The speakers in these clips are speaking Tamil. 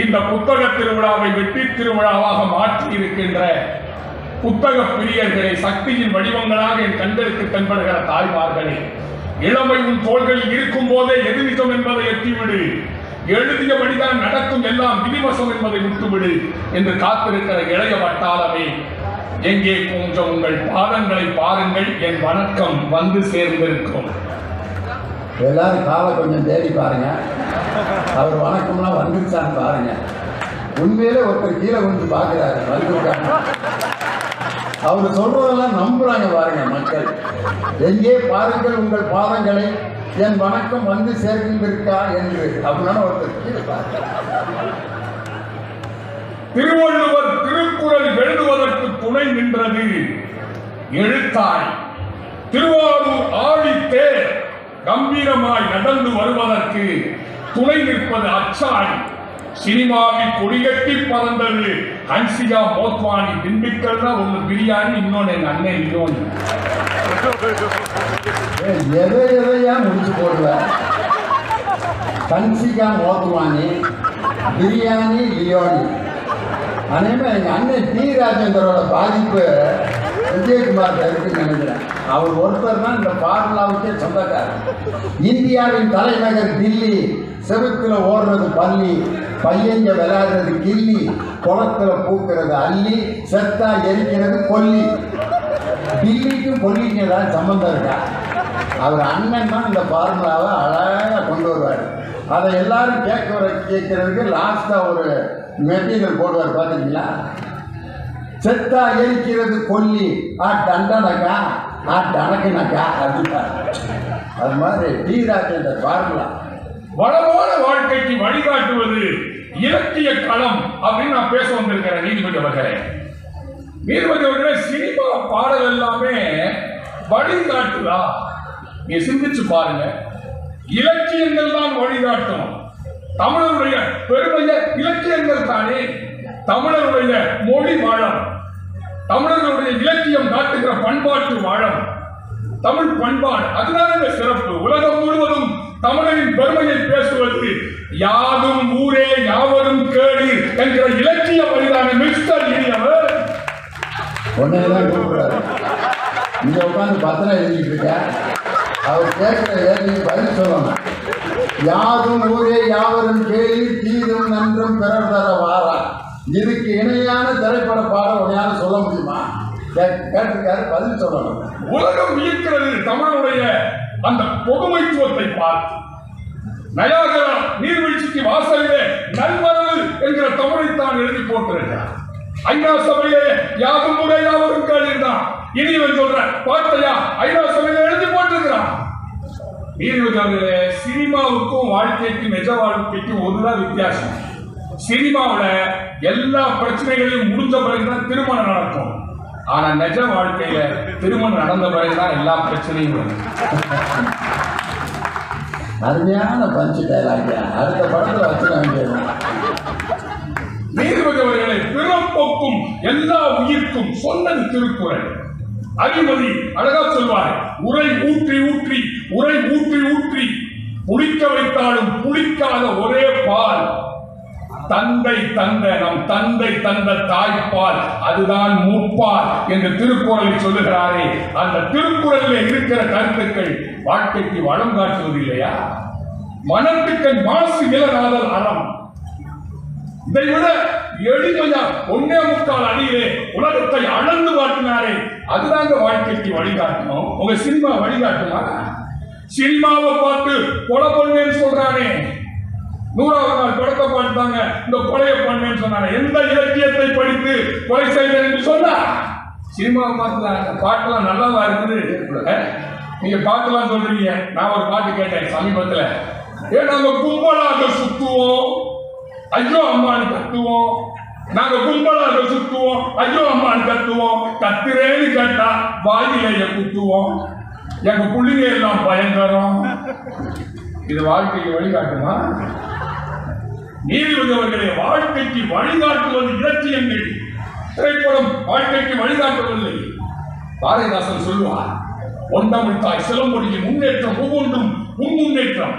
இந்த புத்தக திருவிழாவை வெற்றி திருவிழாவாக மாற்றி இருக்கின்ற புத்தக பிரியர்களை சக்தியின் வடிவங்களாக என் கண்களுக்கு தென்படுகிற தாய்மார்களே இளமை உன் தோள்களில் இருக்கும் போதே எது நிஜம் என்பதை எட்டிவிடு. எழுதியபடிதான் நடக்கும் எல்லாம் விதிவசம் என்பதை விட்டுவிடு என்று காத்திருக்கிற இளைய வட்டாளமே எங்கே கொஞ்சம் உங்கள் பாதங்களை பாருங்கள் என் வணக்கம் வந்து சேர்ந்திருக்கும். எல்லாரும் காலை கொஞ்சம் தேடி பாருங்க. அவர் வணக்கம்லாம் வந்துருச்சான்னு பாருங்க. உண்மையிலே ஒருத்தர் கீழே வந்து பார்க்குறாரு. வந்துருக்காங்க அவர் சொல்றதெல்லாம் நம்புறாங்க பாருங்க மக்கள். எங்கே பாருங்கள் உங்கள் பாதங்களை என் வணக்கம் வந்து சேர்க்கின்றிருக்கா என்று. அப்படின்னா ஒருத்தர் கீழே பாருங்க. திருவள்ளுவர் திருக்குறள் எழுதுவதற்கு துணை நின்றது. எழுத்தாய். திருவாரூர் ஆழித்தேர். கம்பீரமாய் நடந்து வருவதற்கு துணை நிற்பது அச்சாணி. சினிமாவில் கொடிகட்டி பறந்தது ஹன்சிகா மோத்வானி. திண்டுக்கல்னா ஒன்று பிரியாணி இன்னொன்று எங்க அண்ணன் இன்னொன்று எதை எதையா முடிச்சு போடுவேன் கன்சிகா மோத்வானி பிரியாணி லியோனி அதேமாதிரி எங்கள் அண்ணன் டி. ராஜேந்தரோட பாதிப்பு விஜயகுமார் இருக்குன்னு நினைக்கிறேன். அவர் ஒருத்தர் தான் இந்த பார்முலாவுக்கே சொந்தக்காரர். இந்தியாவின் தலைநகர் தில்லி செவுத்துல ஓடுறது பள்ளி பையங்க விளையாடுறது கில்லி குளத்துல பூக்கிறது அள்ளி செத்தா எரிக்கிறது கொல்லி. தில்லிக்கும் கொல்லிக்கும் ஏதாவது சம்மந்தம் இருக்கா? அவர் அண்ணன் தான் இந்த ஃபார்முலாவை அழகாக கொண்டு வருவார். அதை எல்லாரும் கேட்க கேட்கறதுக்கு லாஸ்ட்டாக ஒரு மெட்டீரியல் போடுவார் பார்த்துருக்கீங்களா? செத்தா எரிக்கிறது கொல்லி. ஆ தண்டனக்கா? ஆ டனக்குனக்கா அப்படின்னா அது மாதிரி டி ராஜேந்தர் பாருங்களா வளமான வாழ்க்கைக்கு வழிகாட்டுவது இலக்கிய களம் அப்படின்னு நான் பேச வந்திருக்கிறேன் நீதிபதி அவர்களே நீதிபதி அவர்களே சினிமா பாடல் எல்லாமே வழிகாட்டுதா? நீ சிந்திச்சு பாருங்க. இலக்கியங்கள் தான் வழிகாட்டும். தமிழருடைய பெருமைய இலக்கியங்கள் தானே. தமிழருடைய மொழி வாழம் தமிழர்களுடைய இலக்கியம் காட்டுகிற பண்பாட்டு வாழம். தமிழ் பண்பாடு அதுதான் இந்த சிறப்பு. உலகம் முழுவதும் தமிழரின் பெருமையை பேசுவது யாதும் ஊரே யாவரும் கேடு என்கிற இலக்கிய வழிதான மிஸ்டர் இனியவர்? உடனே தான் கூப்பிடுறாரு இங்கே உட்காந்து பத்திரம் எழுதிட்டு இருக்க? அவர் கேட்கிற ஏற்றி பதில் சொல்லணும். யாதும் ஊரே யாவரும் கேள்வி தீதும் நன்றும் பிறர் தர வாரா இதுக்கு இணையான திரைப்பட பாடல் உடையான சொல்ல முடியுமா? கேட்- கேட்டிருக்காரு பதில் சொல்லணும். உலகம் வியக்கிறது தமிழுடைய அந்த பொதுமைத்துவத்தை பார்த்து. நயாகரா நீர்வீழ்ச்சிக்கு வாசலிலே நல்மரபு என்கிற தான் எழுதி போட்டிருக்கிறார். ஐநா சபையிலே யாதும் முறை கேள்விதான் இனி இவன் சொல்ற பார்த்தையா ஐநா சபையில எழுதி போட்டிருக்கிறான் நீர்வீழ்ச்சியிலே சினிமாவுக்கும் வாழ்க்கைக்கும் நிஜ வாழ்க்கைக்கும் ஒருதான் வித்தியாசம். சினிமாவுல எல்லா பிரச்சனைகளையும் முடிஞ்ச பிறகுதான் திருமணம் நடக்கும். ஆனா நிஜ வாழ்க்கையில திருமணம் நடந்த பிறகுதான் எல்லா பிரச்சனையும் வரும். அருமையான பஞ்சு டைலாக் அடுத்த படத்தில் வச்சுக்க வேண்டியது நீதிபதி அவர்களை பிறப்போக்கும் எல்லா உயிர்க்கும் சொன்னது திருக்குறள். அறிமதி அழகா சொல்வார் உரை ஊற்றி ஊற்றி உரை ஊற்றி ஊற்றி புளிக்க வைத்தாலும் புளிக்காத ஒரே பால். தந்தை தந்த நம் தந்தை தந்த தாய்ப்பால் அதுதான் முப்பால் என்று திருக்குறளில் சொல்லுகிறாரே. அந்த திருக்குறளில் இருக்கிற கருத்துக்கள் வாழ்க்கைக்கு வளம் காட்டுவது இல்லையா? மனத்துக்கள் மாசு இளநாதல் அறம். இதை விட எளிமையா ஒன்னே முக்கால் அடியிலே உலகத்தை அளந்து காட்டினாரே. அதுதாங்க வாழ்க்கைக்கு வழிகாட்டணும். உங்க சினிமா வழிகாட்டுமா? சினிமாவை பார்த்து கொலை பண்ணேன்னு சொல்றானே. நூறாவது நாள் படத்தை பார்த்தாங்க இந்த கொலையை பண்ணேன்னு சொன்னாங்க. எந்த இலக்கியத்தை படித்து கொலை செய்தேன் என்று சொன்னா? சினிமாவை பார்த்துதான் பாட்டெல்லாம் நல்லதா இருக்குது? நீங்க பாட்டெல்லாம் சொல்றீங்க. நான் ஒரு பாட்டு கேட்டேன் சமீபத்தில். ஏன் நாங்க கும்பலாக சுத்துவோம். ஐயோ அம்மான்னு கத்துவோம். நாங்க கும்பலாக சுத்துவோம். ஐயோ அம்மான்னு கத்துவோம். கத்துறேன்னு கேட்டா வாயிலைய குத்துவோம். எங்க புள்ளிங்க எல்லாம் பயங்கரம். இது வாழ்க்கைக்கு வழிகாட்டுமா? நீதிபதி அவர்களை வாழ்க்கைக்கு வழிகாட்டுவது இலட்சியங்கள் திரைப்படம் வாழ்க்கைக்கு வழிகாட்டவில்லை பாரதிதாசன் சொல்லுவார் ஒன்றமிழ் தாய் சிலம்பொழியின் முன்னேற்றம் ஒவ்வொன்றும் உன் முன்னேற்றம்.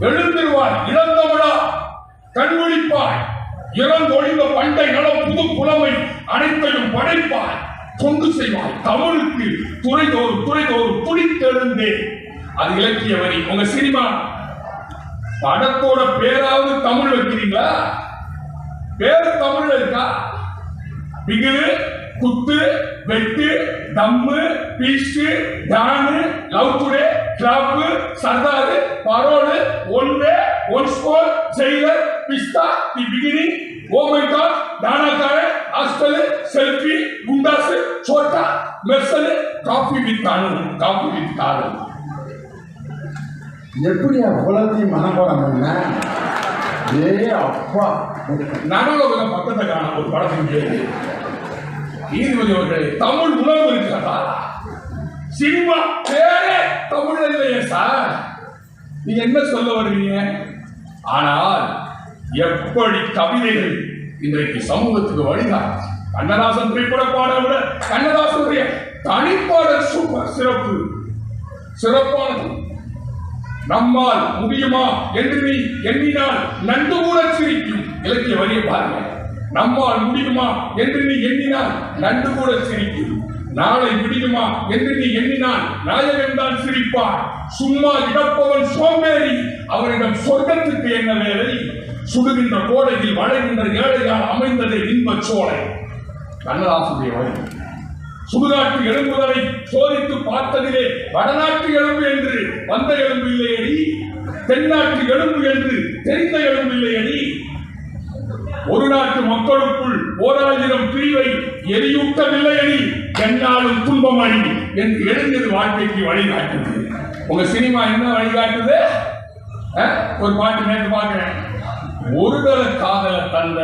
எழுந்திருவாய் இளந்தமிழா கண்விழிப்பாய். இறந்தொழிந்த பண்டை நல புது புலமை அனைத்தையும் படைப்பாய். தொண்டு செய்வாய் தமிழுக்கு துறைதோறும் துறைதோறும் துடித்தெழுந்தே. அது இலக்கிய வரி. உங்க சினிமா படத்தோட பேராவது தமிழ் வைக்கிறீங்களா? பேர் தமிழ்ல இருக்கா? Bigil Kuthu Vettu Dhammu beast don love today clap Sardar பரோடு ஒன்று one score Jailer Pistha the beginning oh my god Taanakkaran hostel selfie goondas Chhota Mersal coffee with Anu coffee with Kadhal எப்படி அவ்வளோத்தையும் மனப்பாடம் பண்ண? ஏ அப்பா. நகலோக பக்கத்தை காண ஒரு படத்தின் பேரு நீதிபதி அவர்களே தமிழ் உணவு இருக்கிறதா? சினிமா பேரே தமிழ் இல்லையே சார். நீங்க என்ன சொல்ல வருவீங்க ஆனால் எப்படி கவிதைகள் இன்றைக்கு சமூகத்துக்கு வழிகாட்டு கண்ணதாசன் திரைப்பட பாட விட கண்ணதாசனுடைய தனிப்பாடல் சூப்பர் சிறப்பு. சிறப்பானது. நம்மால் முடியுமா என்று நீ எண்ணினால் நண்டு கூட சிரிக்கும் இலக்கிய வரியை பாருங்க. நம்மால் முடியுமா என்று நீ எண்ணினால் நண்டு கூட சிரிக்கும். நாளை முடியுமா என்று நீ எண்ணினால் நாயகன் தான் சிரிப்பார். சும்மா இடப்பவன் சோம்பேறி அவரிடம் சொர்க்கத்துக்கு என்ன வேலை? சுடுகின்ற கோடையில் வளைகின்ற ஏழையால் அமைந்ததே இன்பச் சோலை. கண்ணதாசுடைய வழி சுடுகாட்டு எலும்புகளை சோதித்து பார்த்ததிலே வடநாட்டு எலும்பு என்று வந்த எலும்பு இல்லையடி தென்னாட்டு எலும்பு என்று தெரிந்த எலும்பு இல்லையடி. ஒரு நாட்டு மக்களுக்குள் ஓராயிரம் பிரிவை எரியூட்டவில்லையடி. என்னாலும் அடி என்று எழுந்தது வாழ்க்கைக்கு வழிகாட்டுது உங்க சினிமா என்ன வழிகாட்டுது ஒரு பாட்டு நேற்று பார்க்கிறேன். ஒருதல காதல தந்த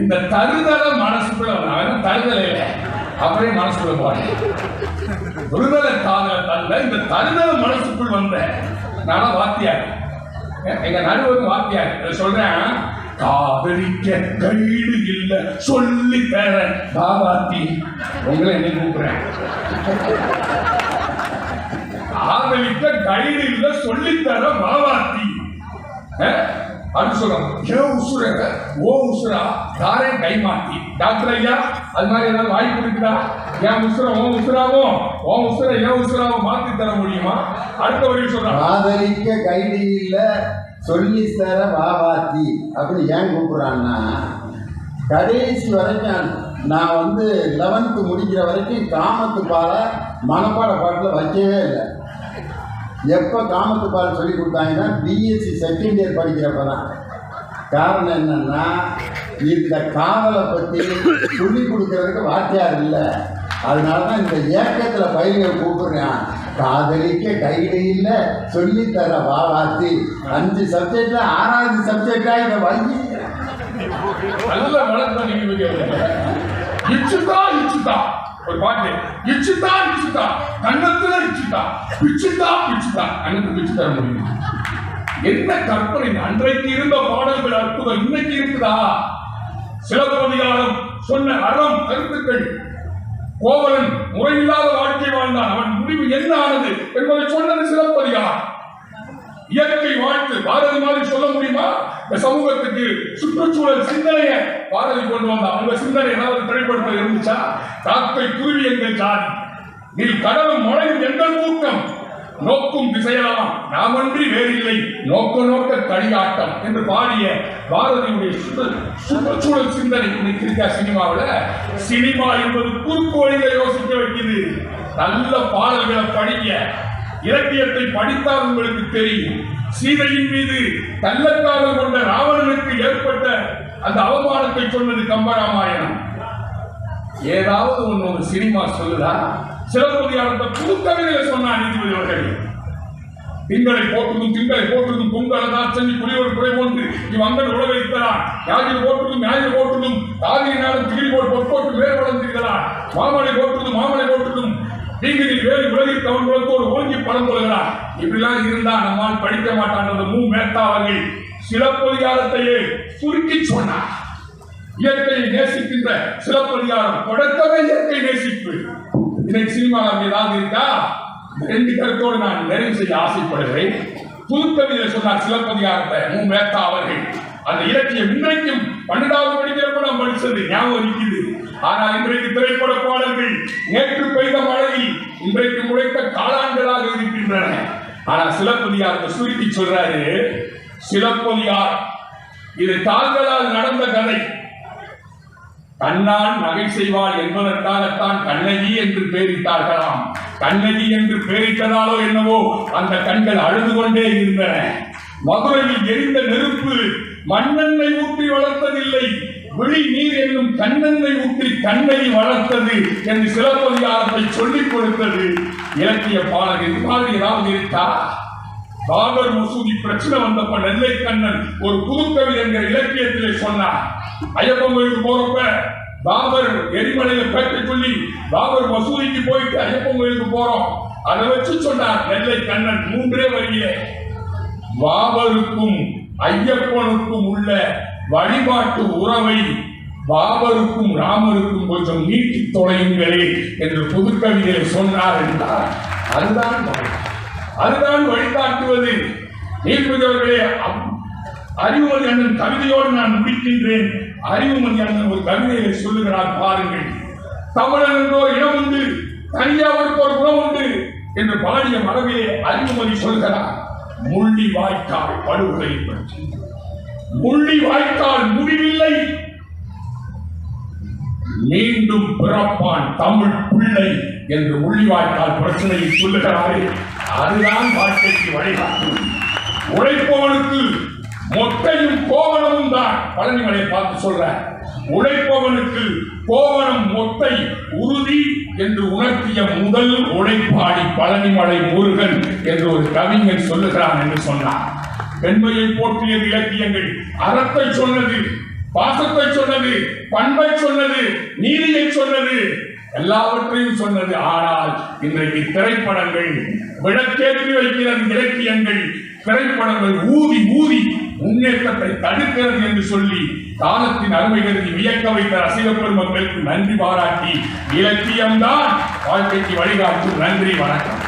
இந்த தருதல மனசுக்குள்ள தருதல இல்லை. அப்படியே மனசுக்குள்ள போறேன் ஒருதல தாங்க தந்த இந்த தருதல மனசுக்குள் வந்த நான வாத்தியார். எங்க நடுவர் வாத்தியார் சொல்றேன். காதலிக்க கைடு இல்ல சொல்லி பேர பாபாத்தி உங்களை என்ன கூப்பிடுறேன். காதலிக்க கைடு இல்ல சொல்லி தர பாபாத்தி. அது சொல்றோம் ஏன் உசுர ஓ உசுரா யாரையும் கை மாத்தி. டாக்டர் ஐயா அது மாதிரி ஏதாவது வாய்ப்பு இருக்குதா என் உசுர உன் உசுராவும் உன் உசுர ஏன் உசுராவும் மாத்தி தர முடியுமா? அடுத்த வரையும் சொல்றாங்க ஆதரிக்க கைடி இல்ல சொல்லி தர வாவாத்தி அப்படி ஏன் கூப்பிடுறான்னா கடைசி வரைக்கும் நான் வந்து லெவன்த்து முடிக்கிற வரைக்கும் காமத்து பாலை மனப்பாட பாட்டில் வைக்கவே இல்லை. எப்போ காமத்து பால் சொல்லி கொடுத்தாங்கன்னா பிஎஸ்சி செகண்ட் இயர் படிக்கிறப்ப தான் காரணம் என்னன்னா இந்த காதலை பற்றி சொல்லி கொடுக்கறதுக்கு வாத்தியார் இல்லை. அதனால தான் இந்த ஏக்கத்தில் பையனை கூப்பிடுறேன். காதலிக்க கைடு இல்லை சொல்லித்தர வா அஞ்சு சப்ஜெக்ட்ல ஆறாவது சப்ஜெக்டா இதை வாங்கி நல்ல வளர்ந்த நீதிபதி அவர்களே. இச்சுதா இச்சுதா ஒரு பாட்டு. இச்சுதா இச்சுதா கண்ணத்துல இச்சுதா பிச்சுதா பிச்சுதா கண்ணுக்கு பிச்சு தர முடியும்? என்ன கற்பனை? அன்றைக்கு இருந்த பாடல்கள் அற்புதம். இன்னைக்கு இருக்குதா? சிலப்பதிகாரம் சொன்ன அறம் கருத்துக்கள். கோவலன் முறையில்லாத வாழ்க்கை வாழ்ந்தான். அவன் முடிவு என்ன ஆனது என்பதை சொன்னது சிலப்பதிகாரம். இயற்கை வாழ்த்து பாரதி மாதிரி சொல்ல முடியுமா? இந்த சமூகத்துக்கு சுற்றுச்சூழல் சிந்தனையை பாரதி கொண்டு வந்தான். உங்க சிந்தனை ஏதாவது திரைப்படத்தில் இருந்துச்சா? காக்கை குருவி எங்கள் சாதி நீ கடலும் மழையும் எங்கள் ஊக்கம் நோக்கும் திசையெல்லாம் நாமன்றி வேறில்லை. நோக்க நோக்க தனியாட்டம் என்று பாடிய பாரதியுடைய சுற்றுச்சூழல் சிந்தனை இன்னைக்கு இருக்கா சினிமாவில் சினிமா என்பது குறுக்கு யோசிக்க வைக்குது. நல்ல பாடல்களை படிக்க இலக்கியத்தை படித்தால் உங்களுக்கு தெரியும். சீதையின் மீது கள்ளக்காதல் கொண்ட ராவணனுக்கு ஏற்பட்ட அந்த அவமானத்தை சொன்னது கம்பராமாயணம். ஏதாவது ஒன்று ஒரு சினிமா சொல்லுதா? சிலப்பதிகாரத்தை புது கவிதையில சொன்னா நீதிபதி அவர்கள். திங்களை போற்றுதும் திங்களை போற்றுதும் பொங்கலதான் சென்னி புலியோர் குறை போன்று. இவ்வங்கன் உலகைத்தரான் யாழில் போற்றுதும் ஞாயிறு போற்றுதும் காவிரி நாடும் திகிரி போல் பொற்போட்டு வேறு வளர்ந்திருக்கிறான் மாமலை போற்றுதும் மாமலை போற்றுதும் தீங்கினில் வேறு உலகிற்கு அவன் குலத்தோடு ஓங்கி பலம் கொள்கிறார் இப்படிலாம் இருந்தா நம்மால் படிக்க மாட்டான் அந்த மேத்தா மேத்தாவர்கள் சிலப்பதிகாரத்தையே சுருக்கி சொன்னார். இயற்கையை நேசிக்கின்ற சிலப்பதிகாரம் தொடக்கமே இயற்கை நேசிப்பு. இன்னைக்கு சினிமாவில் ஏதாவது இருக்கா ரெண்டு கருத்தோடு நான் நிறைவு செய்ய ஆசைப்படுகிறேன். புதுக்கவிதை சொன்னார் சிலப்பதிகாரத்தை மு. மேத்தா அவர்கள். அந்த இலக்கியம் இன்றைக்கும் பன்னெண்டாவது படிக்கிறப்ப நான் படிச்சது ஞாபகம் இருக்குது ஆனால் இன்றைக்கு திரைப்பட பாடல்கள் நேற்று பெய்த மழையில் இன்றைக்கு முளைத்த காலாண்டுகளாக இருக்கின்றன. ஆனால் சிலப்பதியார் சுருக்கி சொல்றாரு சிலப்பதியார் இது தாங்களால் நடந்த கதை கண்ணால் நகை செய்வாள் என்பதற்காகத்தான் கண்ணகி என்று பேரிட்டார்களாம். கண்ணகி என்று பேரிட்டதாலோ என்னவோ அந்த கண்கள் அழுது கொண்டே இருந்தன. மதுரையில் எரிந்த நெருப்பு மண்ணெண்ணை ஊற்றி வளர்த்ததில்லை. விழி நீர் என்னும் கண்ணெண்ணை ஊற்றி கண்ணகி வளர்த்தது என்று சிலப்பதிகாரத்தை சொல்லிக் கொடுத்தது. இலக்கிய பாடல் இது மாதிரி ஏதாவது இருக்கா? பாபர் மசூதி பிரச்சனை வந்தப்ப நெல்லை கண்ணன் ஒரு புதுக்கவி என்கிற இலக்கியத்திலே சொன்னார். ஐயப்பன் கோயிலுக்கு போறப்ப பாபர் எரிமலையில பேட்டை சொல்லி பாபர் மசூதிக்கு போயிட்டு ஐயப்பன் கோயிலுக்கு போறோம். அதை வச்சு சொன்னார் நெல்லை கண்ணன் மூன்றே வரியிலே பாபருக்கும் ஐயப்பனுக்கும் உள்ள வழிபாட்டு உறவை பாபருக்கும் ராமருக்கும் கொஞ்சம் நீட்டித் தொலையுங்களே என்று புதுக்கவிதையை சொன்னார் என்றார். அதுதான் அதுதான் வழிகாட்டுவது நீதிபதியவர்களே அறிவுமதி அண்ணன் கவிதையோடு நான் முடிக்கின்றேன். அறிவுமதி அண்ணன் ஒரு கவிதையை சொல்லுகிறார் பாருங்கள். தமிழன் என்றோ இடம் உண்டு தனியாவிற்கு ஒரு குணம் உண்டு என்று பாடிய மரபிலே அறிவுமதி சொல்கிறார். முள்ளி வாய்க்கால் படுகொலை பற்றி. முள்ளி வாய்க்கால் முடிவில்லை. மீண்டும் பிறப்பான் தமிழ் பிள்ளை என்று முள்ளிவாய்க்கால் பிரச்சனையை சொல்லுகிறாரே. அதுதான் வாழ்க்கைக்கு வழிகாட்டும் உழைப்பவனுக்கு மொட்டையும் கோவணமும் தான். பழனிமலை பார்த்து சொல்ற உழைப்பவனுக்கு கோவணம் மொட்டை உறுதி என்று உணர்த்திய முதல் உழைப்பாடி பழனிமலை முருகன் என்று ஒரு கவிஞன் சொல்லுகிறான் என்று சொன்னார் பெண்மையை போற்றியது இலக்கியங்கள் அறத்தை சொன்னது பாசத்தை சொன்னது பண்பை சொன்னது நீதியை சொன்னது எல்லாவற்றையும் சொன்னது ஆனால் இன்றைக்கு திரைப்படங்கள் விளக்கேற்றி வைக்கிறது இலக்கியங்கள் திரைப்படங்கள் ஊதி ஊதி முன்னேற்றத்தை தடுக்கிறது என்று சொல்லி காலத்தின் அருமை கருதி வியக்க வைத்த ரசிக பெருமக்களுக்கு நன்றி பாராட்டி இலக்கியம்தான் வாழ்க்கைக்கு வழிகாட்டும். நன்றி வணக்கம்.